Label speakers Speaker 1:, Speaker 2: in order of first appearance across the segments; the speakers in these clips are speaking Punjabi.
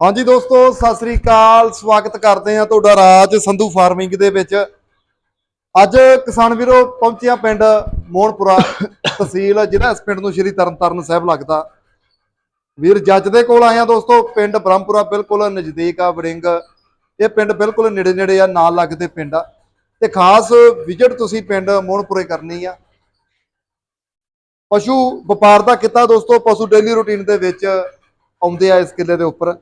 Speaker 1: ਹਾਂਜੀ ਦੋਸਤੋ, ਸਤਿ ਸ੍ਰੀ ਅਕਾਲ। ਸਵਾਗਤ ਕਰਦੇ ਹਾਂ ਤੁਹਾਡਾ ਰਾਜ ਸੰਧੂ ਫਾਰਮਿੰਗ ਦੇ ਵਿੱਚ। ਅੱਜ ਕਿਸਾਨ ਵੀਰੋ ਪਹੁੰਚਿਆ ਪਿੰਡ ਮੋਹਨਪੁਰਾ ਤਹਿਸੀਲ ਜਿਹੜਾ ਇਸ ਪਿੰਡ ਨੂੰ ਸ਼੍ਰੀ ਤਰਨਤਾਰਨ ਸਾਹਿਬ ਲੱਗਦਾ। ਵੀਰ, ਜੱਜ ਦੇ ਕੋਲ ਆਇਆ ਦੋਸਤੋ। ਪਿੰਡ ਬ੍ਰਹਮਪੁਰਾ ਬਿਲਕੁਲ ਨਜ਼ਦੀਕ ਆ, ਵੜਿੰਗ। ਇਹ ਪਿੰਡ ਬਿਲਕੁਲ ਨੇੜੇ ਨੇੜੇ ਆ, ਨਾਲ ਲੱਗਦੇ ਪਿੰਡ ਆ। ਤੇ ਖਾਸ ਵਿਜ਼ਿਟ ਤੁਸੀਂ ਪਿੰਡ ਮੋਹਨਪੁਰੇ ਕਰਨੀ ਆ। ਪਸ਼ੂ ਵਪਾਰ ਦਾ ਕਿੱਤਾ ਦੋਸਤੋ, ਪਸ਼ੂ ਡੇਲੀ ਰੂਟੀਨ ਦੇ ਵਿੱਚ ਆਉਂਦੇ ਆ ਇਸ ਕਿੱਲੇ ਦੇ ਉੱਪਰ।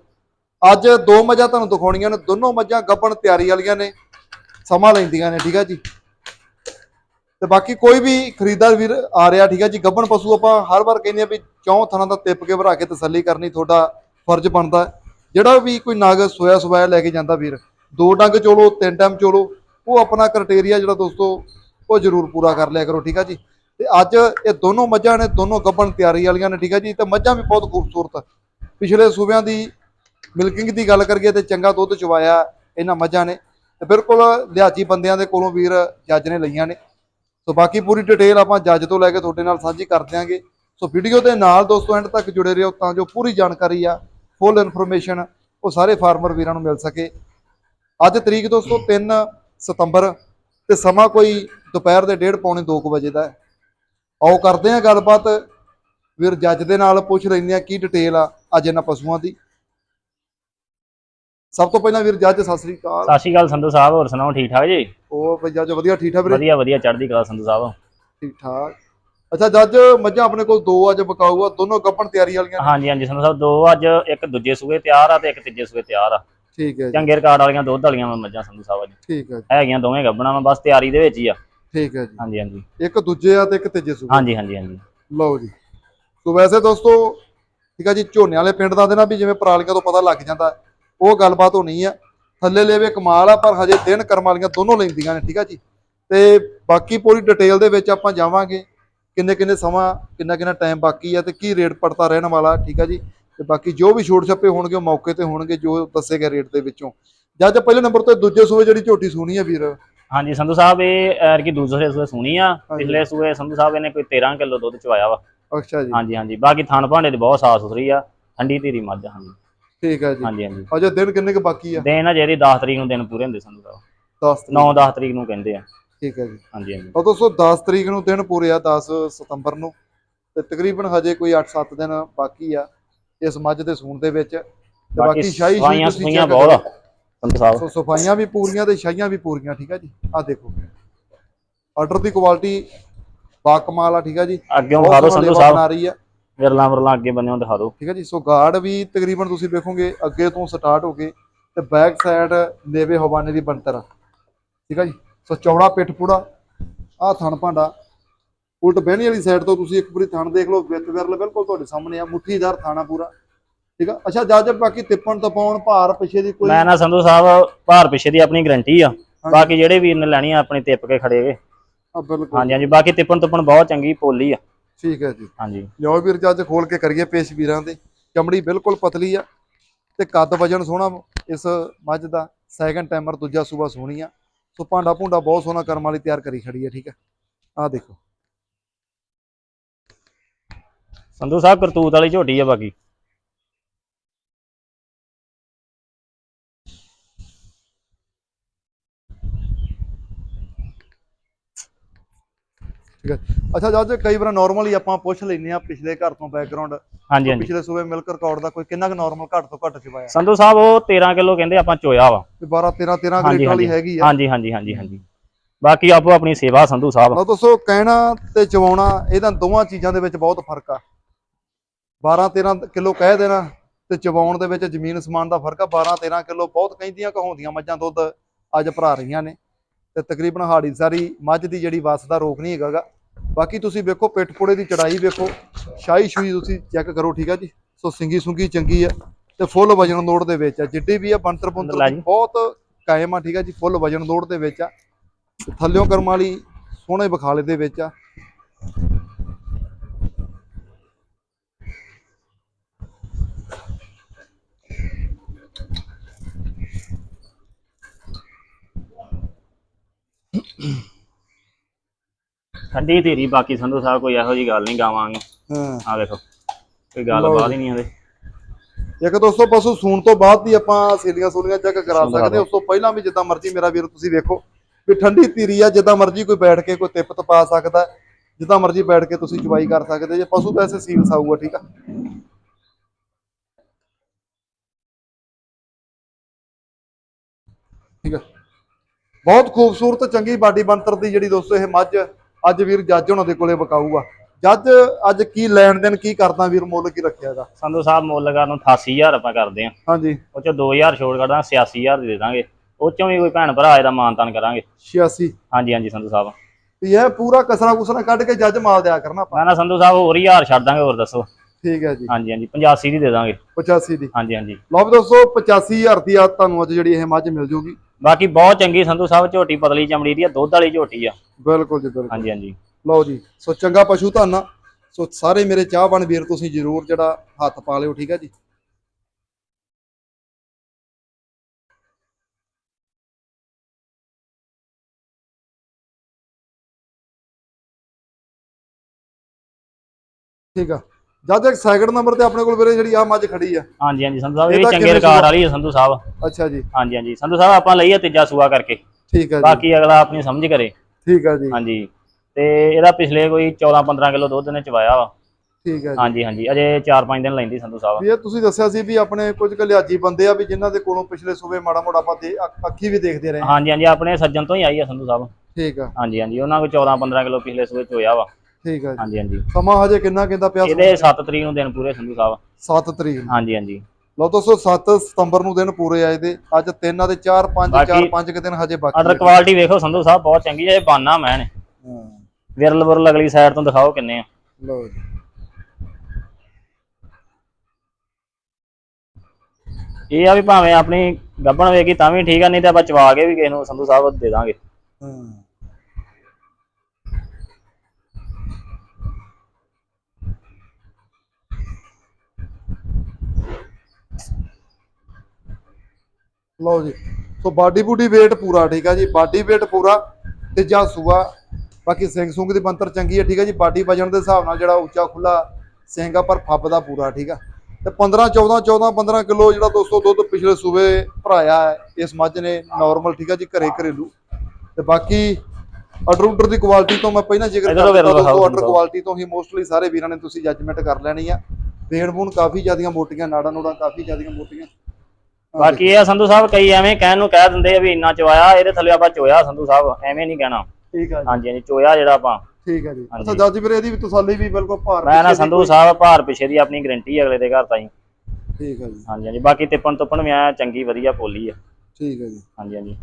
Speaker 1: ਅੱਜ ਦੋ ਮੱਝਾਂ ਤੁਹਾਨੂੰ ਦਿਖਾਉਣੀਆਂ ਨੇ, ਦੋਨੋਂ ਮੱਝਾਂ ਗੱਭਣ ਤਿਆਰੀ ਵਾਲੀਆਂ ਨੇ, ਸਮਾਂ ਲੈਂਦੀਆਂ ਨੇ, ਠੀਕ ਆ ਜੀ। ਤੇ ਬਾਕੀ ਕੋਈ ਵੀ ਖਰੀਦਦਾਰ ਵੀਰ ਆ ਰਿਹਾ, ਠੀਕ ਆ ਜੀ ਗੱਭਣ ਪਸ਼ੂ ਆਪਾਂ ਹਰ ਵਾਰ ਕਹਿੰਦੇ ਆ ਵੀ ਚੌਂ ਥਾਂ ਦਾ ਤਿੱਪ ਕੇ ਭਰਾ ਕੇ ਤਸੱਲੀ ਕਰਨੀ ਤੁਹਾਡਾ ਫਰਜ਼ ਬਣਦਾ। ਜਿਹੜਾ ਵੀ ਕੋਈ ਨਾਗ ਸੋਇਆ ਸਵਾਇਆ ਲੈ ਕੇ ਜਾਂਦਾ ਵੀਰ, ਦੋ ਡੰਗ ਚੋਲੋ, ਤਿੰਨ ਟਾਈਮ ਚੋਲੋ, ਉਹ ਆਪਣਾ ਕ੍ਰਾਈਟੇਰੀਆ ਜਿਹੜਾ ਦੋਸਤੋ, ਉਹ ਜ਼ਰੂਰ ਪੂਰਾ ਕਰ ਲਿਆ ਕਰੋ, ਠੀਕ ਆ ਜੀ। ਤੇ ਅੱਜ ਇਹ ਦੋਨੋਂ ਮੱਝਾਂ ਨੇ, ਦੋਨੋਂ ਗੱਭਣ ਤਿਆਰੀ ਵਾਲੀਆਂ ਨੇ, ਠੀਕ ਆ ਜੀ, ਤੇ ਮੱਝਾਂ ਵੀ ਬਹੁਤ ਖੂਬਸੂਰਤ। ਪਿਛਲੇ ਸੂਬਿਆਂ ਦੀ ਮਿਲਕਿੰਗ ਦੀ ਗੱਲ ਕਰੀਏ ਤੇ ਚੰਗਾ ਦੁੱਧ ਚਵਾਇਆ ਇਹਨਾਂ ਮੱਝਾਂ ਨੇ ਤੇ ਬਿਲਕੁਲ ਲਿਹਾਜੀ ਬੰਦਿਆਂ ਦੇ ਕੋਲੋਂ ਵੀਰ ਜੱਜ ਨੇ ਲਈਆਂ ਨੇ। ਸੋ ਬਾਕੀ ਪੂਰੀ ਡਿਟੇਲ ਆਪਾਂ ਜੱਜ ਤੋਂ ਲੈ ਕੇ ਤੁਹਾਡੇ ਨਾਲ ਸਾਂਝੀ ਕਰ ਦਿਆਂਗੇ। ਸੋ ਵੀਡੀਓ ਦੇ ਨਾਲ ਦੋਸਤੋ ਐਂਡ ਤੱਕ ਜੁੜੇ ਰਹੋ ਤਾਂ ਜੋ ਪੂਰੀ ਜਾਣਕਾਰੀ ਆ ਫੁੱਲ ਇਨਫੋਰਮੇਸ਼ਨ ਉਹ ਸਾਰੇ ਫਾਰਮਰ ਵੀਰਾਂ ਨੂੰ ਮਿਲ ਸਕੇ। ਅੱਜ ਤਰੀਕ ਦੋਸਤੋ 3 ਸਤੰਬਰ ਤੇ ਸਮਾਂ ਕੋਈ ਦੁਪਹਿਰ ਦੇ 1:30 ਪੌਣੇ 2 ਵਜੇ ਦਾ ਹੈ। ਆਓ ਕਰਦੇ ਹਾਂ ਗੱਲਬਾਤ। ਵੀਰ ਜੱਜ ਦੇ ਨਾਲ ਪੁੱਛ ਲੈਂਦੇ ਆ ਕੀ ਡਿਟੇਲ ਆ ਅੱਜ ਇਹਨਾਂ ਪਸ਼ੂਆਂ ਦੀ। ਸਭ ਤੋਂ ਪਹਿਲਾਂ ਵੀਰ ਜੱਜ ਸਤਿ ਸ੍ਰੀ ਅਕਾਲ।
Speaker 2: ਸਤਿ ਸ਼੍ਰੀ ਅਕਾਲ ਸੰਧੂ ਸਾਹਿਬ ਹੋਰ ਸੁਣਾਓ ਠੀਕ ਠਾਕ ਜੀ?
Speaker 1: ਉਹ ਭਈ ਜੱਜ ਵਧੀਆ ਠੀਕ ਠਾਕ ਵੀਰੇ?
Speaker 2: ਵਧੀਆ ਵਧੀਆ ਚੜ੍ਹਦੀ ਕਲਾ ਸੰਧੂ ਸਾਹਿਬ।
Speaker 1: ਠੀਕ ਠਾਕ। ਅੱਛਾ ਜੱਜ ਮੱਝਾਂ ਆਪਣੇ ਕੋਲ ਦੋ ਅੱਜ ਬਕਾਊ ਆ ਦੋਨੋਂ ਗੱਪਣ ਤਿਆਰੀ ਵਾਲੀਆਂ ਨੇ।
Speaker 2: ਹਾਂਜੀ ਹਾਂਜੀ ਸੰਧੂ ਸਾਹਿਬ ਦੋ ਅੱਜ ਇੱਕ ਦੂਜੇ ਸੂਏ ਤਿਆਰ ਆ ਤੇ ਇੱਕ ਤੀਜੇ ਸੂਏ ਤਿਆਰ ਆ।
Speaker 1: ਠੀਕ ਹੈ ਜੀ।
Speaker 2: ਚੰਗੇ ਰਿਕਾਰਡ ਵਾਲੀਆਂ ਦੁੱਧ ਵਾਲੀਆਂ ਵਾਂ ਮੱਝਾਂ ਸੰਧੂ ਸਾਹਿਬ ਅੱਜ।
Speaker 1: ਠੀਕ ਹੈ ਜੀ।
Speaker 2: ਹੈਗੀਆਂ ਦੋਵੇਂ ਗੱਬਣਾ ਵਾ ਬਸ ਤਿਆਰੀ ਦੇ ਵਿੱਚ ਹੀ ਆ।
Speaker 1: ਠੀਕ ਹੈ ਜੀ।
Speaker 2: ਹਾਂਜੀ ਹਾਂਜੀ।
Speaker 1: ਇੱਕ ਦੂਜੇ ਆ ਤੇ ਇੱਕ ਤੀਜੇ ਸੂਬੇ
Speaker 2: ਹਾਂਜੀ ਹਾਂਜੀ ਹਾਂਜੀ।
Speaker 1: ਲਓ ਜੀ। ਸੋ ਵੈਸੇ ਦੋਸਤੋ ਠੀਕ ਆ ਜੀ ਝੋਨੇ ਵਾਲੇ ਪਿੰਡ ਦਾ ਦੇਣਾ ਵੀ ਜਿਵੇਂ ਪਰਾਲੀਆਂ ਤੋਂ ਪਤਾ ਲੱਗ ਜਾਂਦਾ ਉਹ ਗੱਲਬਾਤ ਹੋਣੀ ਆ। ਥੱਲੇ ਲੈਵੇ ਕਮਾਲ ਆ ਪਰ ਹਜੇ ਦਿਨ ਕਰਮ ਵਾਲੀਆਂ ਦੋਨੋਂ ਲੈਂਦੀਆਂ ਨੇ ਠੀਕ ਆ ਜੀ? ਤੇ ਬਾਕੀ ਪੂਰੀ ਡਿਟੇਲ ਦੇ ਵਿੱਚ ਆਪਾਂ ਜਾਵਾਂਗੇ ਕਿੰਨੇ ਕਿੰਨੇ ਸਮਾਂ ਕਿੰਨਾ ਕਿੰਨਾ ਟਾਈਮ ਬਾਕੀ ਆ ਤੇ ਕੀ ਰੇਟ ਪੜਤਾ ਰਹਿਣ ਵਾਲਾ ਠੀਕ ਆ ਜੀ? ਤੇ ਬਾਕੀ ਜੋ ਵੀ ਛੋਟ ਛੱਪੇ ਹੋਣਗੇ ਉਹ ਮੌਕੇ ਤੇ ਹੋਣਗੇ ਜੋ ਦੱਸੇ ਗਏ ਰੇਟ ਦੇ ਵਿੱਚੋਂ। ਜੱਜ ਪਹਿਲੇ ਨੰਬਰ ਤੇ ਦੂਜੇ ਸੂਏ ਜਿਹੜੀ ਝੋਟੀ ਸੁਣੀ ਆ ਵੀਰ?
Speaker 2: ਹਾਂਜੀ ਸੰਧੂ ਸਾਹਿਬ ਇਹ ਐਰ ਕੀ ਦੂਸਰੇ ਸੂਏ ਸੁਣੀ ਆ। ਪਿਛਲੇ ਸੂਏ ਸੰਧੂ ਸਾਹਿਬ ਇਹਨੇ ਕੋਈ 13 ਕਿਲੋ ਦੁੱਧ ਚਵਾਇਆ ਵਾ।
Speaker 1: ਅੱਛਾ ਜੀ।
Speaker 2: ਹਾਂਜੀ ਹਾਂਜੀ। ਬਾਕੀ ਥਣ ਭਾਂਡੇ ਦੀ ਬਹੁਤ ਸਾਫ਼ ਸੁਥਰੀ ਆ। ਠੰਡੀ ਧੀਰੀ ਮੱਝ ਹਾਂਜੀ।
Speaker 1: ਠੀਕ ਆ ਜੀ।
Speaker 2: ਹਾਂਜੀ ਹਾਂਜੀ।
Speaker 1: ਅਜੇ ਦਿਨ ਕਿੰਨੇ ਕੁ ਬਾਕੀ ਆ?
Speaker 2: ਦਿਨ ਆ ਜਿਹੜੀ 10 ਤਰੀਕ ਨੂੰ ਦਿਨ ਪੂਰੇ ਹੁੰਦੇ ਸਾਹਿਬ
Speaker 1: 10
Speaker 2: 9 10 ਤਰੀਕ ਨੂੰ ਕਹਿੰਦੇ ਆ।
Speaker 1: ਠੀਕ ਹੈ ਜੀ।
Speaker 2: ਹਾਂਜੀ ਹਾਂਜੀ।
Speaker 1: ਉਹ ਦੋਸਤੋ 10 ਤਰੀਕ ਨੂੰ ਦਿਨ ਪੂਰੇ ਆ 10 ਸਤੰਬਰ ਨੂੰ। ਤੇ ਤਕਰੀਬਨ ਹਜੇ ਕੋਈ 8-7 ਦਿਨ ਬਾਕੀ ਆ ਇਸ ਮੱਝ ਦੇ ਸੂਣ ਦੇ ਵਿੱਚ। ਤੇ ਬਾਕੀ ਸ਼ਾਹੀ
Speaker 2: ਸਫਾਈਆਂ
Speaker 1: check
Speaker 2: ਬਹੁਤ ਆ। ਸੰਧੂ ਸਾਹਿਬ।
Speaker 1: ਸੋ ਸਫਾਈਆਂ ਵੀ ਪੂਰੀਆਂ ਤੇ ਸ਼ਾਹੀਆਂ ਵੀ ਪੂਰੀਆਂ ਠੀਕ ਆ ਜੀ? ਆ ਦੇਖੋ। ਆਰਡਰ ਦੀ ਕੁਆਲਿਟੀ ਬਾ ਕਮਾਲ ਆ ਠੀਕ ਆ ਜੀ।
Speaker 2: ਅੱਗੇ
Speaker 1: ਸੋਹਣਾ
Speaker 2: ਸੰਧੂ ਸਾਹਿਬ।
Speaker 1: ਬਣਾ ਰਹੀ ਆ।
Speaker 2: ਵਿਰਲਾ ਵਿਰਲਾ ਅੱਗੇ ਬੰਨਿਓ ਦਿਖਾ ਦਿਓ।
Speaker 1: ਠੀਕ ਆ ਜੀ ਸੋ ਗਾਰਡ ਵੀ ਤਕਰੀਬਨ ਤੁਸੀਂ ਵੇਖੋਗੇ ਅੱਗੇ ਤੋਂ ਸਟਾਰਟ ਹੋ ਕੇ ਤੇ ਬੈਕ ਸਾਈਡ ਲੇਵੇ ਹਵਾਨੇ ਦੀ ਬਣਤਰ ਠੀਕ ਆ ਜੀ ਸੋ ਚੌੜਾ ਪਿੱਠ ਪੂੜਾ ਆ ਥਣ ਭਾਂਡਾ। ਉਲਟ ਬਹਿਣੀ ਵਾਲੀ ਸਾਈਡ ਤੋਂ ਤੁਸੀਂ ਇੱਕ ਵਾਰੀ ਥਣ ਦੇਖ ਲਓ ਵਿੱਚ ਵਿਰਲ ਬਿਲਕੁਲ ਤੁਹਾਡੇ ਸਾਹਮਣੇ ਆ ਮੁੱਠੀਦਾਰ ਥਾਣਾ ਪੂਰਾ। ਠੀਕ ਆ ਅੱਛਾ ਜੱਜ ਬਾਕੀ ਤਿੱਪਣ ਤਪਾਉਣ ਭਾਰ ਪਿੱਛੇ ਦੀ ਕੋਈ
Speaker 2: ਮੈਂ ਨਾ ਸੰਧੂ ਸਾਹਿਬ ਭਾਰ ਪਿੱਛੇ ਦੀ ਆਪਣੀ ਗਰੰਟੀ ਆ। ਬਾਕੀ ਜਿਹੜੇ ਵੀਰ ਨੇ ਲੈਣੀ ਆ ਆਪਣੀ ਤਿੱਪ ਕੇ ਖੜੇਗੇ
Speaker 1: ਆ ਬਿਲਕੁਲ।
Speaker 2: ਹਾਂਜੀ ਹਾਂਜੀ ਬਾਕੀ ਤਿੱਪਣ ਤੁੱਪਣ ਬਹੁਤ ਚੰਗੀ ਪੋਲੀ ਆ।
Speaker 1: ਠੀਕ ਹੈ ਜੀ।
Speaker 2: ਹਾਂਜੀ।
Speaker 1: ਲਿਓ ਵੀਰ ਜੱਜ ਖੋਲ ਕੇ ਕਰੀਏ ਪੇਸ਼ ਵੀਰਾਂ ਦੇ। ਚਮੜੀ ਬਿਲਕੁਲ ਪਤਲੀ ਆ ਤੇ ਕੱਦ ਵਜਨ ਸੋਹਣਾ ਇਸ ਮੱਝ ਦਾ। ਸੈਕੰਡ ਟਾਈਮਰ ਦੂਜਾ ਸੂਬਾ ਸੋਹਣੀ ਆ। ਸੋ ਭਾਂਡਾ ਭੁੰਡਾ ਬਹੁਤ ਸੋਹਣਾ ਕਰਮ ਵਾਲੀ ਤਿਆਰ ਕਰੀ ਖੜੀ ਆ ਠੀਕ ਆ। ਆ ਦੇਖੋ।
Speaker 2: ਸੰਧੂ ਸਾਹਿਬ ਕਰਤੂਤ ਵਾਲੀ ਝੋਟੀ ਆ ਬਾਕੀ।
Speaker 1: ਠੀਕ ਹੈ। ਅੱਛਾ ਜੱਜ ਕਈ ਵਾਰ ਨਾਰਮਲੀ ਆਪਾਂ ਪੁੱਛ ਲੈਨੇ ਆ ਪਿਛਲੇ ਘਰ ਤੋਂ ਬੈਕਗ੍ਰਾਉਂਡ
Speaker 2: ਹਾਂਜੀ ਹਾਂਜੀ।
Speaker 1: ਪਿਛਲੇ ਸੂਬੇ ਮਿਲਕ ਰਿਕਾਰਡ ਦਾ ਕੋਈ ਕਿੰਨਾ ਕੁ ਨਾਰਮਲ ਘੱਟ ਤੋਂ ਘੱਟ ਚਵਾਇਆ
Speaker 2: ਸੰਧੂ ਸਾਹਿਬ ਉਹ 13 ਕਿਲੋ ਕਹਿੰਦੇ ਆਪਾਂ ਚੋਇਆ ਵਾ।
Speaker 1: ਤੇ 12 13 13
Speaker 2: ਹਾਂਜੀ,
Speaker 1: ਗ੍ਰੇਡ ਵਾਲੀ। ਹੈਗੀ ਆ।
Speaker 2: ਹਾਂਜੀ ਹਾਂਜੀ ਹਾਂਜੀ ਹਾਂਜੀ। ਬਾਕੀ ਆਪੋ ਆਪਣੀ ਸੇਵਾ ਸੰਧੂ ਸਾਹਿਬ।
Speaker 1: ਲਓ ਦੋਸਤੋ ਕਹਿਣਾ ਤੇ ਚਵਾਉਣਾ ਇਹਨਾਂ ਦੋਵਾਂ ਚੀਜ਼ਾਂ ਦੇ ਵਿੱਚ ਬਹੁਤ ਫ਼ਰਕ ਆ। 12 13 ਕਿਲੋ ਕਹਿ ਦੇਣਾ ਤੇ ਚਵਾਉਣ ਦੇ ਵਿੱਚ ਜ਼ਮੀਨ ਸਮਾਨ ਦਾ ਫ਼ਰਕ ਆ। 12 13 ਕਿਲੋ ਬਹੁਤ ਕਹਿੰਦੀਆਂ ਕਹਾਉਂਦੀਆਂ ਮੱਝਾਂ ਦੁੱਧ ਅੱਜ ਭਰਾ ਰਹੀਆਂ ਨੇ। ਤੇ ਤਕਰੀਬਨ ਹਾੜੀ ਸਾਰੀ ਮੱਝ ਦੀ ਜਿਹੜੀ ਵਸ ਦਾ ਰੋਕ ਨਹੀਂ ਹੈਗਾਗਾ ਬਾਕੀ ਤੁਸੀਂ ਵੇਖੋ ਪਿੱਠ ਪੁੜੇ ਦੀ ਚੜਾਈ ਵੇਖੋ। ਸ਼ਾਹੀ ਸ਼ੂਈ ਤੁਸੀਂ ਚੈੱਕ ਕਰੋ ਠੀਕ ਆ ਜੀ? ਸੋ ਸਿੰਗੀ ਸੁੰਗੀ ਚੰਗੀ ਆ ਤੇ ਫੁੱਲ ਵਜਨ ਲੋਡ ਦੇ ਵਿੱਚ ਆ। ਜਿੱਡੀ ਵੀ ਆ ਬੰਤਰ ਬੰਤਰ। ਬਹੁਤ ਕਾਇਮ ਆ ਠੀਕ ਆ ਜੀ? ਫੁੱਲ ਵਜਨ ਲੋਡ ਦੇ ਵਿੱਚ ਆ। ਥੱਲਿਓਂ ਕਰਮ ਵਾਲੀ ਸੋਹਣੇ ਬਖਾਲੇ ਦੇ ਵਿੱਚ ਆ।
Speaker 2: ਠੰਡੀ ਧੀਰੀ ਬਾਕੀ ਸੰਧੂ ਸਾਹਿਬ ਕੋਈ ਇਹੋ ਜੀ ਗੱਲ ਨਹੀਂ ਗਾਵਾਂਗੇ।
Speaker 1: ਹਾਂ।
Speaker 2: ਆ ਦੇਖੋ ਕੋਈ ਗੱਲਬਾਤ ਹੀ ਨਹੀਂ ਆਉਂਦੇ
Speaker 1: ਇੱਕ ਦੋਸਤੋ ਪਸ਼ੂ ਸੂਣ ਤੋਂ ਬਾਅਦ ਹੀ ਆਪਾਂ ਸੀਲੀਆਂ ਸੂਲੀਆਂ ਚੈੱਕ ਕਰਾ ਸਕਦੇ। ਉਸ ਤੋਂ ਪਹਿਲਾਂ ਵੀ ਜਿੱਦਾਂ ਮਰਜ਼ੀ ਮੇਰਾ ਵੀਰ ਤੁਸੀਂ ਵੇਖੋ ਵੀ ਠੰਡੀ ਧੀਰੀ ਆ ਜਿੱਦਾਂ ਮਰਜ਼ੀ ਕੋਈ ਬੈਠ ਕੇ ਕੋਈ ਤਿੱਪਤ ਪਾ ਸਕਦਾ। ਜਿੱਦਾਂ ਮਰਜ਼ੀ ਬੈਠ ਕੇ ਤੁਸੀਂ ਚੁਬਾਈ ਕਰ ਸਕਦੇ ਜੇ ਪਸ਼ੂ ਵੈਸੇ ਸੀਲ ਸਾਊਗਾ ਠੀਕ ਆ? ਠੀਕ ਆ? ਬਹੁਤ ਖੂਬਸੂਰਤ ਚੰਗੀ ਬਾਡੀ ਬੰਤਰ ਦੀ ਜਿਹੜੀ ਦੋਸਤੋ ਇਹ ਮੱਝ ਅੱਜ ਵੀਰ ਜੱਜ ਉਹਨਾਂ ਦੇ ਕੋਲੇ ਵਿਕਾਊਗਾ। ਜੱਜ ਅੱਜ ਕੀ ਲੈਣ ਦੇਣ ਕੀ ਕਰਦਾ ਵੀਰ? ਮੁੱਲ ਕੀ ਰੱਖਿਆ ਇਹਦਾ?
Speaker 2: ਸੰਧੂ ਸਾਹਿਬ ਮੁੱਲ ਕਰਨ ਨੂੰ 88000 ਆਪਾਂ ਕਰਦੇ ਆ
Speaker 1: ਹਾਂਜੀ।
Speaker 2: ਉਹ ਚੋਂ 2000 ਛੋੜ ਕੱਢਾਂ 86000 ਦੇ ਦਾਂਗੇ ਉਹ ਚੋਂ ਵੀ ਕੋਈ ਭੈਣ ਭਰਾ ਇਹਦਾ ਮਾਨਤਾਨ ਕਰਾਂਗੇ।
Speaker 1: 86
Speaker 2: ਹਾਂਜੀ ਹਾਂਜੀ ਸੰਧੂ ਸਾਹਿਬ।
Speaker 1: ਵੀ ਇਹ ਪੂਰਾ ਕਸਰਾ ਕੁਸਰਾ ਕੱਢ ਕੇ ਜੱਜ ਮਾਲ ਦਿਆ ਕਰਨਾ ਆਪਾਂ।
Speaker 2: ਮੈਂ ਨਾ ਸੰਧੂ ਸਾਹਿਬ ਹੋਰ ਹੀ ਹਜ਼ਾਰ ਛੱਡ ਦਾਂਗੇ ਹੋਰ ਦੱਸੋ।
Speaker 1: ਠੀਕ ਹੈ ਜੀ।
Speaker 2: ਹਾਂਜੀ ਹਾਂਜੀ 85 ਦੀ ਦੇ ਦਾਂਗੇ।
Speaker 1: 85 ਦੀ।
Speaker 2: ਹਾਂਜੀ ਹਾਂਜੀ।
Speaker 1: ਲਓ ਵੀ ਦੋਸਤੋ 85000 ਦੀ ਆ ਤੁਹਾਨੂੰ ਅੱਜ ਜਿਹੜੀ ਇਹ ਮੱਝ ਮਿਲ ਜੂਗੀ।
Speaker 2: ਬਾਕੀ ਬਹੁਤ ਚੰਗੀ ਸੰਧੂ ਸਾਹਿਬ ਝੋਟੀ ਪਤਲੀ ਚਮੜੀ ਦੀ ਆ ਦੁੱਧ ਵਾਲੀ ਝੋਟੀ ਆ।
Speaker 1: ਬਿਲਕੁਲ ਜੀ ਬਿਲਕੁਲ।
Speaker 2: ਹਾਂਜੀ ਹਾਂਜੀ।
Speaker 1: ਲਓ ਜੀ ਸੋ ਚੰਗਾ ਪਸ਼ੂ ਧੰਨਾ ਸੋ ਸਾਰੇ ਮੇਰੇ ਚਾਹਵਾਨ ਵੀਰ ਤੁਸੀਂ ਜਰੂਰ ਜਿਹੜਾ ਹੱਥ ਪਾ ਲਿਓ ਠੀਕ ਹੈ ਜੀ? ਠੀਕ ਆ। ਜਦ ਇੱਕ ਸੈਕਿੰਡ ਨੰਬਰ ਤੇ ਆਪਣੇ ਕੋਲ ਵੀਰੇ ਜਿਹੜੀ ਆ ਮੱਝ ਖੜੀ ਆ।
Speaker 2: ਹਾਂਜੀ ਹਾਂਜੀ ਸੰਧੂ ਸਾਹਿਬ ਇਹ ਚੰਗੇ ਰਿਕਾਰਡ? ਵਾਲੀ ਆ ਸੰਧੂ ਸਾਹਿਬ।
Speaker 1: ਅੱਛਾ ਜੀ।
Speaker 2: ਹਾਂਜੀ ਹਾਂਜੀ। ਸੰਧੂ ਸਾਹਿਬ ਆਪਾਂ ਲਈ ਆ ਤੀਜਾ ਸੂਆ ਕਰਕੇ।
Speaker 1: ਠੀਕ ਹੈ ਜੀ।
Speaker 2: ਬਾਕੀ ਅਗਲਾ ਆਪਣੀ ਸਮਝ ਕਰੇ।
Speaker 1: ਠੀਕ ਹੈ ਜੀ।
Speaker 2: ਹਾਂਜੀ। ਤੇ ਇਹਦਾ ਪਿਛਲੇ ਕੋਈ 14 15 ਕਿਲੋ ਦੁੱਧ ਨੇ ਚਵਾਇਆ ਵਾ।
Speaker 1: ਠੀਕ ਹੈ ਜੀ।
Speaker 2: ਹਾਂਜੀ ਹਾਂਜੀ। ਅਜੇ 4-5 ਦਿਨ ਲੈਂਦੀ ਸੰਧੂ ਸਾਹਿਬ।
Speaker 1: ਵੀ ਇਹ ਤੁਸੀਂ ਦੱਸਿਆ ਸੀ ਵੀ ਆਪਣੇ ਕੁਝ ਕਲਿਆਜੀ ਬੰਦੇ ਆ ਵੀ ਜਿਨ੍ਹਾਂ ਦੇ ਕੋਲੋਂ ਪਿਛਲੇ ਸੂਬੇ ਮਾੜਾ ਮੋੜਾ ਆਪਾਂ ਦੇ ਅੱਖ- ਵੀ ਦੇਖਦੇ ਰਹੇ। ਹਾਂ।
Speaker 2: ਹਾਂਜੀ ਹਾਂਜੀ। ਆਪਣੇ ਸੱਜਣ ਤੋਂ ਹੀ ਆਈ ਆ ਸੰਧੂ ਸਾਹਿਬ।
Speaker 1: ਠੀਕ ਆ।
Speaker 2: ਹਾਂਜੀ ਹਾਂਜੀ। ਉਹਨਾਂ ਕੋ 14-15 ਕਿਲੋ ਪਿਛਲੇ ਸੂਏ ਚ ਹੋਇਆ ਵਾ।
Speaker 1: ਠੀਕ ਆ ਜੀ।
Speaker 2: ਹਾਂਜੀ ਹਾਂਜੀ।
Speaker 1: ਸਮਾਂ ਹਜੇ ਕਿੰਨਾ ਕਹਿੰਦਾ ਪਿਆ?
Speaker 2: ਇਹਦੇ 7 ਤਰੀਕ ਨੂੰ ਦਿਨ ਪੂਰੇ ਸੰਧੂ ਸਾਹਿਬ।
Speaker 1: 7 ਤਰੀਕ ਨੂੰ?
Speaker 2: ਹਾਂਜੀ ਹਾਂਜੀ।
Speaker 1: ਲਓ ਦੋਸਤੋ 7 ਸਤੰਬਰ ਨੂੰ ਦਿਨ ਪੂਰੇ ਆਏ ਦੇ। ਅੱਜ 3 ਦੇ 4 5 4
Speaker 2: ਬਾਕੀ-
Speaker 1: 5 ਕਿ ਦਿਨ ਹਜੇ ਬਾਕੀ
Speaker 2: ਆਰਡਰ ਕੁਆਲਿਟੀ ਵੇਖੋ ਸੰਧੂ ਸਾਹਿਬ ਬਹੁਤ ਚੰਗੀ ਹੈ ਇਹ ਬਾਨਾ ਮੈਨ
Speaker 1: ਹਾਂ।
Speaker 2: ਵਿਰਲ ਵਿਰਲ ਅਗਲੀ ਸਾਈਡ ਤੋਂ ਦਿਖਾਓ ਕਿੰਨੇ ਆ।
Speaker 1: ਲਓ ਜੀ।
Speaker 2: ਇਹ ਆ ਵੀ ਭਾਵੇਂ ਆਪਣੀ ਗੱਬਣ ਵੇਗੀ ਤਾਂ ਵੀ ਠੀਕ ਆ ਨਹੀਂ ਤੇ ਆਪਾਂ ਚਵਾ ਕੇ ਵੀ ਕਿਸੇ ਨੂੰ ਸੰਧੂ ਸਾਹਿਬ ਦੇ ਦਾਂਗੇ।
Speaker 1: ਹਾਂ। ਲਓ ਜੀ। ਸੋ ਬਾਡੀ ਬੂਡੀ weight ਪੂਰਾ ਠੀਕ ਆ ਜੀ? ਬਾਡੀ weight ਪੂਰਾ ਤੀਜਾ ਸੂਆ। ਬਾਕੀ ਸਿੰਘ ਸੁੰਗ ਦੀ ਬੰਤਰ ਚੰਗੀ ਹੈ ਠੀਕ ਆ ਜੀ? ਬਾਡੀ ਵਜਣ ਦੇ ਹਿਸਾਬ ਨਾਲ ਜਿਹੜਾ ਉੱਚਾ ਖੁੱਲਾ ਸਿੰਘ ਆ ਪਰ ਫੱਬਦਾ ਪੂਰਾ ਠੀਕ ਆ? ਤੇ 15 14 14 15 ਕਿਲੋ ਜਿਹੜਾ ਦੋਸਤੋ ਦੁੱਧ ਪਿਛਲੇ ਸੂਬੇ ਭਰਾਇਆ ਹੈ ਇਸ ਮੱਝ ਨੇ ਨਾਰਮਲ ਠੀਕ ਆ ਜੀ? ਘਰੇ ਘਰੇਲੂ। ਤੇ ਬਾਕੀ ਆਰਡਰ ਉਡਰ ਦੀ ਕੁਆਲਿਟੀ ਤੋਂ ਮੈਂ ਪਹਿਲਾਂ ਜ਼ਿਕਰ
Speaker 2: ਇੱਧਰੋਂ
Speaker 1: ਕਰ ਦਿੱਤਾ
Speaker 2: ਵੇਰਵਾ
Speaker 1: ਦੋਸਤੋ ਆਰਡਰ ਕੁਆਲਿਟੀ ਤੋਂ ਹੀ ਮੋਸਟਲੀ ਸਾਰੇ ਵੀਰਾਂ ਨੇ ਤੁਸੀਂ ਜੱਜਮੈਂਟ ਕਰ ਲੈਣੀ ਆ। ਵੇਣ ਬੂਣ ਕਾਫੀ ਜ਼ਿਆਦੀਆਂ ਮੋਟੀਆਂ ਨਾੜਾਂ ਨੂੜਾਂ ਕਾਫੀ ਜ਼ਿਆਦੀਆਂ ਮੋਟੀਆਂ।
Speaker 2: ਬਾਕੀ ਇਹ ਆ ਸੰਧੂ ਸਾਹਿਬ ਕਈ ਐਵੇਂ ਕਹਿਣ ਨੂੰ ਕਹਿ ਦਿੰਦੇ ਆ ਵੀ ਇੰਨਾ ਚਵਾਇਆ ਇਹਦੇ ਥੱਲੇ ਆਪਾਂ ਚੋਇਆ ਸੰਧੂ ਸਾਹਿਬ ਐਵੇਂ ਨਹੀਂ ਕਹਿਣਾ।
Speaker 1: ਠੀਕ ਆ ਜੀ।
Speaker 2: ਹਾਂਜੀ ਹਾਂਜੀ ਚੋਇਆ ਜਿਹੜਾ ਆਪਾਂ।
Speaker 1: ਠੀਕ ਹੈ ਜੀ। ਅੱਛਾ। ਜੱਜ ਵੀਰੇ ਇਹਦੀ ਵੀ ਤਸੱਲੀ ਵੀ ਬਿਲਕੁਲ ਭਾਰ
Speaker 2: ਮੈਂ ਨਾ ਸੰਧੂ ਸਾਹਿਬ ਭਾਰ ਪਿਛੇ ਦੀ ਆਪਣੀ ਗਰੰਟੀ ਅਗਲੇ ਦੇ ਘਰ ਤਾਈ।
Speaker 1: ਠੀਕ ਹੈ ਜੀ।
Speaker 2: ਹਾਂਜੀ ਹਾਂਜੀ ਬਾਕੀ ਤਿੱਪਣ ਤੁੱਪਣ ਵੀ ਆ ਚੰਗੀ ਵਧੀਆ ਪੋਲੀ ਆ।
Speaker 1: ਠੀਕ ਹੈ ਜੀ।
Speaker 2: ਹਾਂਜੀ ਹਾਂਜੀ।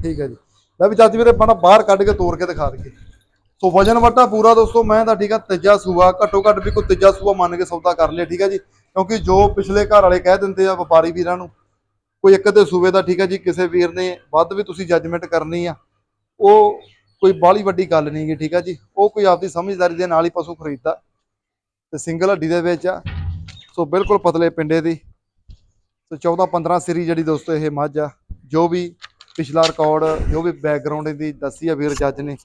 Speaker 1: ਠੀਕ ਹੈ ਜੀ। ਲੈ ਵੀ ਜੱਜ ਵੀਰੇ ਬਣਾ ਬਾਹਰ ਕੱਢ ਕੇ ਤੋੜ ਕੇ ਦਿਖਾ ਦਈਏ। ਸੋ ਵਜਨ ਵਟਾ ਪੂਰਾ ਦੋਸਤੋ, ਮੈਂ ਤਾਂ ਠੀਕ ਆ, ਤੀਜਾ ਸੂਆ, ਘੱਟੋ ਘੱਟ ਵੀ ਕੋਈ ਤੀਜਾ ਸੂਆ ਮੰਨ ਕੇ ਸੌਦਾ ਕਰ ਲਿਆ ਠੀਕ ਹੈ ਜੀ। ਕਿਉਂਕਿ ਜੋ ਪਿਛਲੇ ਘਰ ਵਾਲੇ ਕਹਿ ਦਿੰਦੇ ਆ ਵਪਾਰੀ ਵੀਰਾਂ ਨੂੰ, ਕੋਈ ਇੱਕ ਦੇ ਸੂਬੇ ਦਾ ਠੀਕ ਹੈ ਜੀ, ਕਿਸੇ ਵੀਰ ਨੇ ਵੱਧ ਵੀ ਤੁਸੀਂ ਜੱਜਮੈਂਟ ਕਰਨੀ ਆ, ਉਹ ਕੋਈ ਬਾਹਲੀ ਵੱਡੀ ਗੱਲ ਨਹੀਂ ਗੀ, ਠੀਕ ਹੈ ਜੀ। ਉਹ ਕੋਈ ਆਪਦੀ ਸਮਝਦਾਰੀ ਦੇ ਨਾਲ ਹੀ ਪਸ਼ੂ ਖਰੀਦਦਾ ਤੇ ਸਿੰਗਲ ਹੱਡੀ ਦੇ ਵਿੱਚ ਆ। ਸੋ ਬਿਲਕੁਲ ਪਤਲੇ ਪਿੰਡੇ ਦੀ। ਸੋ 14 15 ਸਿਰੀ ਜਿਹੜੀ ਦੋਸਤੋ ਇਹ ਮੱਝ ਆ, ਜੋ ਵੀ ਪਿਛਲਾ ਰਿਕਾਰਡ ਜੋ ਵੀ ਬੈਕਗ੍ਰਾਉਂਡ ਦੀ ਦੱਸੀ ਆ ਵੀਰ ਜੱਜ ਨੇ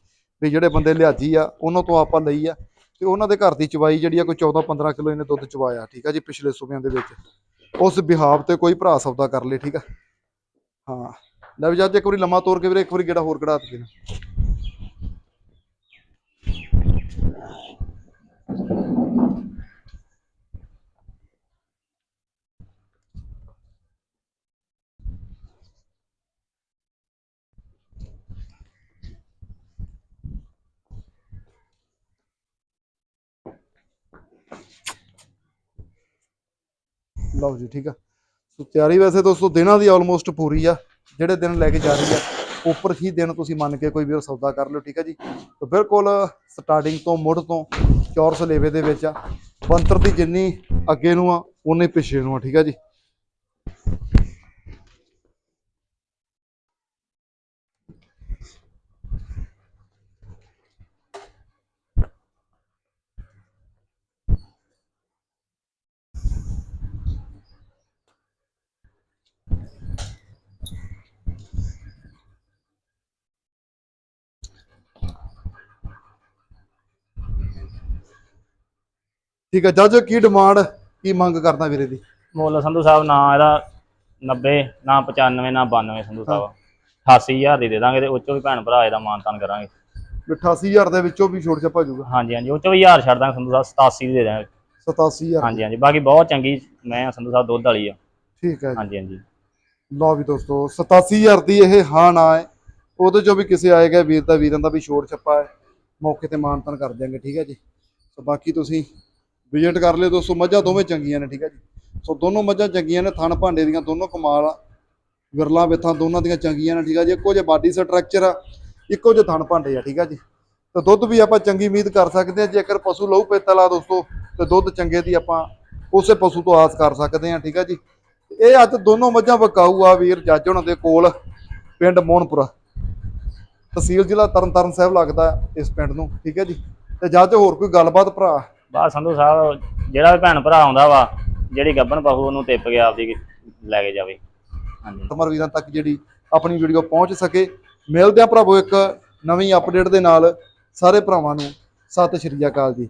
Speaker 1: ਵੀ ਜਿਹੜੇ ਬੰਦੇ ਲਿਆਜੀ ਆ, ਉਹਨਾਂ ਤੋਂ ਆਪਾਂ ਲਈ ਆ ਤੇ ਉਹਨਾਂ ਦੇ ਘਰ ਦੀ ਚਵਾਈ ਜਿਹੜੀ ਆ ਕੋਈ 14 15 ਕਿਲੋ ਇਹਨੇ ਦੁੱਧ ਚਵਾਇਆ, ਠੀਕ ਆ ਜੀ, ਪਿਛਲੇ ਸੂਬਿਆਂ ਦੇ ਵਿੱਚ। ਉਸ ਵਿਹਾਬ ਤੇ ਕੋਈ ਭਰਾ ਸੌਦਾ ਕਰ ਲੇ, ਠੀਕ ਆ। ਹਾਂ। ਲੈ ਵੀ ਜੱਜ, ਇੱਕ ਵਾਰੀ ਲੰਮਾ ਤੋਰ ਕੇ ਵੀਰੇ, ਇੱਕ ਵਾਰੀ ਗੇੜਾ ਹੋਰ ਕਢਾ ਦੇ ਲਓ ਜੀ, ਠੀਕ ਆ। ਸੋ ਤਿਆਰੀ ਵੈਸੇ ਦੋਸਤੋ ਦਿਨਾਂ ਦੀ ਆਲਮੋਸਟ ਪੂਰੀ ਆ, ਜਿਹੜੇ ਦਿਨ ਲੈ ਕੇ ਜਾ ਰਹੀ ਆ, ਉੱਪਰ ਹੀ ਦਿਨ ਤੁਸੀਂ ਮੰਨ ਕੇ ਕੋਈ ਵੀ ਸੌਦਾ ਕਰ ਲਿਓ, ਠੀਕ ਆ ਜੀ। ਤਾਂ ਬਿਲਕੁਲ ਸਟਾਰਟਿੰਗ ਤੋਂ ਮੁੱਢ ਤੋਂ ਚੌਰਸ ਲੇਵੇ ਦੇ ਵਿੱਚ ਆ ਬੰਤਰ ਦੀ ਜਿੰਨੀ ਅੱਗੇ ਨੂੰ ਆ ਉਨੇ ਪਿੱਛੇ ਨੂੰ ਆ, ਠੀਕ ਆ ਜੀ। ਠੀਕ ਹੈ ਜੱਜ ਕੀ ਡਿਮਾਂਡ ਕੀ ਮੰਗ ਕਰਦਾ ਵੀਰੇ ਦੀ?
Speaker 2: ਮੁੱਲ ਸੰਧੂ ਸਾਹਿਬ ਨਾ ਇਹਦਾ 90 ਨਾ 95 ਨਾ 92 ਸੰਧੂ ਸਾਹਿਬ। 88000 ਦੀ ਦੇ ਦਾਂਗੇ ਤੇ ਉਹ ਚੋਂ ਵੀ ਭੈਣ ਭਰਾ ਇਹਦਾ ਮਾਨਤਾਨ ਕਰਾਂਗੇ।
Speaker 1: 88000 ਦੇ ਵਿੱਚੋਂ ਵੀ ਛੋਟ ਛਪਾ ਜਾਊਗਾ।
Speaker 2: ਹਾਂਜੀ ਹਾਂਜੀ ਉਹ ਚੋਂ ਵੀ 1000 ਛੱਡ ਦਾਂਗੇ ਸੰਧੂ ਸਾਹਿਬ 87 ਦੀ ਦੇ ਦਾਂਗੇ।
Speaker 1: 87000
Speaker 2: ਹਾਂਜੀ ਹਾਂਜੀ ਬਾਕੀ ਬਹੁਤ ਚੰਗੀ ਮੈਂ ਆ ਸੰਧੂ ਸਾਹਿਬ ਦੁੱਧ ਵਾਲੀ ਆ।
Speaker 1: ਠੀਕ ਹੈ
Speaker 2: ਹਾਂਜੀ ਹਾਂਜੀ।
Speaker 1: ਲਓ ਵੀ ਦੋਸਤੋ 87000 ਦੀ ਇਹ ਹਾਂ ਨਾ ਹੈ ਉਹਦੇ ਚੋਂ ਵੀ ਕਿਸੇ ਆਏਗਾ ਵੀਰ ਦਾ ਵੀਰਾਂ ਦਾ ਵੀ ਛੋਟ ਛੱਪਾ ਹੈ। ਮੌਕੇ ਤੇ ਮਾਨਤਨ ਕਰ ਦਿਆਂਗੇ ਠੀਕ ਹੈ ਜੀ। ਸੋ ਬਾਕੀ ਤੁਸੀਂ ਵਿਜ਼ਿਟ ਕਰ ਲਿਓ ਦੋਸਤੋ, ਮੱਝਾਂ ਦੋਵੇਂ ਚੰਗੀਆਂ ਨੇ, ਠੀਕ ਹੈ ਜੀ। ਸੋ ਦੋਨੋਂ ਮੱਝਾਂ ਚੰਗੀਆਂ ਨੇ, ਥਣ ਭਾਂਡੇ ਦੀਆਂ ਦੋਨੋਂ ਕਮਾਲ ਆ। ਵਿਰਲਾ ਵੇਥਾਂ ਦੋਨਾਂ ਦੀਆਂ ਚੰਗੀਆਂ ਨੇ, ਠੀਕ ਆ ਜੀ। ਇੱਕੋ ਜਿਹਾ ਬਾਡੀ ਸਟਰਕਚਰ ਆ, ਇੱਕੋ ਜਿਹੇ ਥਣ ਭਾਂਡੇ ਆ, ਠੀਕ ਆ ਜੀ। ਤੇ ਦੁੱਧ ਵੀ ਆਪਾਂ ਚੰਗੀ ਉਮੀਦ ਕਰ ਸਕਦੇ ਹਾਂ ਜੇਕਰ ਪਸ਼ੂ ਲਹੂ ਪੇਤਲ ਆ ਦੋਸਤੋ, ਤੇ ਦੁੱਧ ਚੰਗੇ ਦੀ ਆਪਾਂ ਉਸੇ ਪਸ਼ੂ ਤੋਂ ਆਸ ਕਰ ਸਕਦੇ ਹਾਂ ਠੀਕ ਹੈ ਜੀ। ਇਹ ਅੱਜ ਦੋਨੋਂ ਮੱਝਾਂ ਵਿਕਾਊ ਆ ਵੀਰ ਜੱਜ ਉਹਨਾਂ ਦੇ ਕੋਲ, ਪਿੰਡ ਮੋਹਨਪੁਰਾ। ਤਹਿਸੀਲ ਜ਼ਿਲ੍ਹਾ ਤਰਨਤਾਰਨ ਸਾਹਿਬ ਲੱਗਦਾ ਇਸ ਪਿੰਡ ਨੂੰ, ਠੀਕ ਹੈ ਜੀ। ਤੇ ਜੱਜ, ਹੋਰ ਕੋਈ ਗੱਲਬਾਤ ਭਰਾ?
Speaker 2: ਬਸ ਸੰਧੂ ਸਾਹਿਬ, ਜਿਹੜਾ ਵੀ ਭੈਣ ਭਰਾ ਆਉਂਦਾ ਵਾ, ਜਿਹੜੀ ਗੱਬਣ ਪਹੂ, ਉਹਨੂੰ ਟਿੱਪ ਕੇ ਆਪਦੀ ਲੈ ਕੇ ਜਾਵੇ। ਹਾਂਜੀ।
Speaker 1: ਕਸਟਮਰ ਵੀਰਾਂ ਤੱਕ ਜਿਹੜੀ ਆਪਣੀ ਵੀਡੀਓ ਪਹੁੰਚ ਸਕੇ। ਮਿਲਦੇ ਆ ਭਰਾਵੋ ਇੱਕ ਨਵੀਂ ਅਪਡੇਟ ਦੇ ਨਾਲ। ਸਾਰੇ ਭਰਾਵਾਂ ਨੂੰ ਸਤਿ ਸ਼੍ਰੀ ਅਕਾਲ ਜੀ।